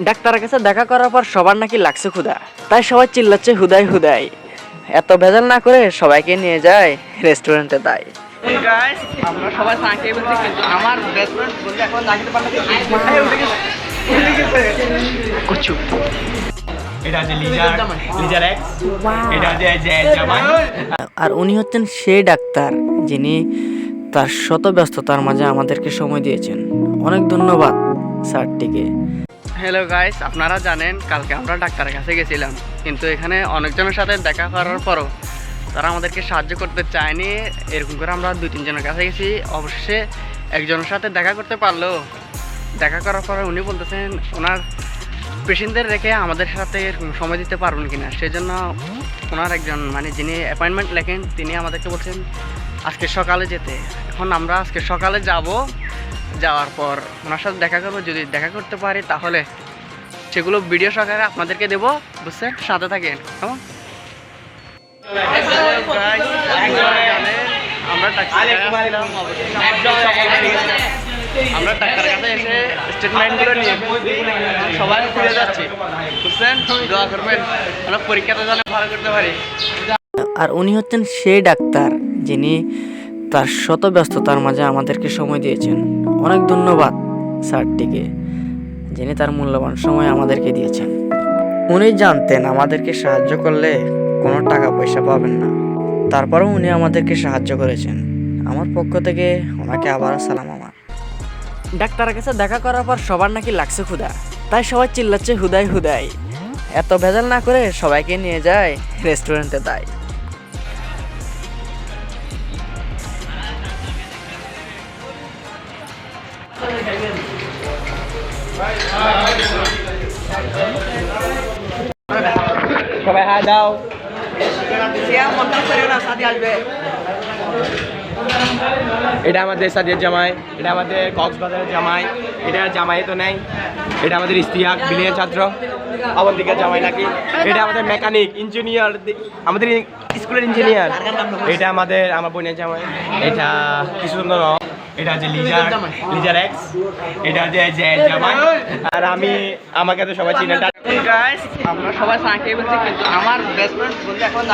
ডাক্তারের কাছে দেখা করার পর সবার নাকি লাগছে ক্ষুধা। তাই সবাই চিল্লাচ্ছে হুদাই হুদাই। এত ভেজাল না করে সবাইকে নিয়ে যায় রেস্টুরেন্টে তাই। আমরা সবাই কিন্তু আমার কুচু। আর উনি হচ্ছেন সেই ডাক্তার যিনি তার শত ব্যস্ততার মাঝে আমাদেরকে সময় দিয়েছেন। অনেক ধন্যবাদ স্যারটিকে। হ্যালো গাইস আপনারা জানেন, কালকে আমরা ডাক্তারের কাছে গেছিলাম। কিন্তু এখানে অনেকজনের সাথে দেখা করার পরও তারা আমাদেরকে সাহায্য করতে চায়নি। এরকম করে আমরা দুই, তিনজনের কাছে গেছি। অবশ্যই একজনের সাথে দেখা করতে পারল। দেখা করার পরে উনি বলতেছেন, ওনার পেশেন্টদের রেখে আমাদের সাথে সময় দিতে পারবেন কিনা? সেই জন্য ওনার একজন মানে যিনি অ্যাপয়েন্টমেন্ট লেখেন, তিনি আমাদেরকে বলছেন, আজকে সকালে যেতে। এখন আমরা আজকে সকালে যাব। যাওয়ার পর ওনার সাথে দেখা করব যদি দেখা করতে পারি তাহলে সেগুলো ভিডিও সহকারে আপনাদেরকে দেবো বুঝছেন? সাথে থাকেন কেমন? আমরা ডাক্তারের কাছে এসে স্টেটমেন্টগুলো নিয়ে সবাই ফিরে যাচ্ছি বুঝছেন? দোয়া করবেন আমরা পরীক্ষাটা যেন ভালো করতে পারি। আর উনি হচ্ছেন সেই ডাক্তার যিনি তার শত ব্যস্ততার মাঝে আমাদেরকে সময় দিয়েছেন। অনেক ধন্যবাদ, স্যারটিকে, যিনি তার মূল্যবান সময় আমাদেরকে দিয়েছেন। উনি জানতেন আমাদেরকে সাহায্য করলে কোনো টাকা পয়সা পাবেন না। তারপরেও উনি আমাদেরকে সাহায্য করেছেন। আমার পক্ষ থেকে ওনাকে আবার সালাম আমার। ডাক্তারের কাছে দেখা করার পর সবার নাকি লাগছে ক্ষুধা। তাই সবাই চিল্লাচ্ছে হুদাই হুদাই এত ভেজাল না করে সবাইকে নিয়ে যায় রেস্টুরেন্টে তাই। সবাই হ্যাঁ দাও। এটা আমাদের সাদিয়ার জামাই এটা আমাদের কক্সবাজারের জামাই এটা জামাই তো নেই এটা আমাদের ইস্তিয়াক বিলিয়ন ছাত্র অবন্তিকার জামাই নাকি? এটা আমাদের মেকানিক ইঞ্জিনিয়ার আমাদের স্কুলের ইঞ্জিনিয়ার। এটা আমাদের আমার বোনের জামাই। এটা কিছু সুন্দর ন। এটা হচ্ছে লিজার লিজার এক্স এটা হচ্ছে জামাই। আর আমি আমাকে তো সবাই চিনে গাইস আমরা সবাই সাকিব বলছি কিন্তু আমার বেস্ট ফ্রেন্ড বলতে এখন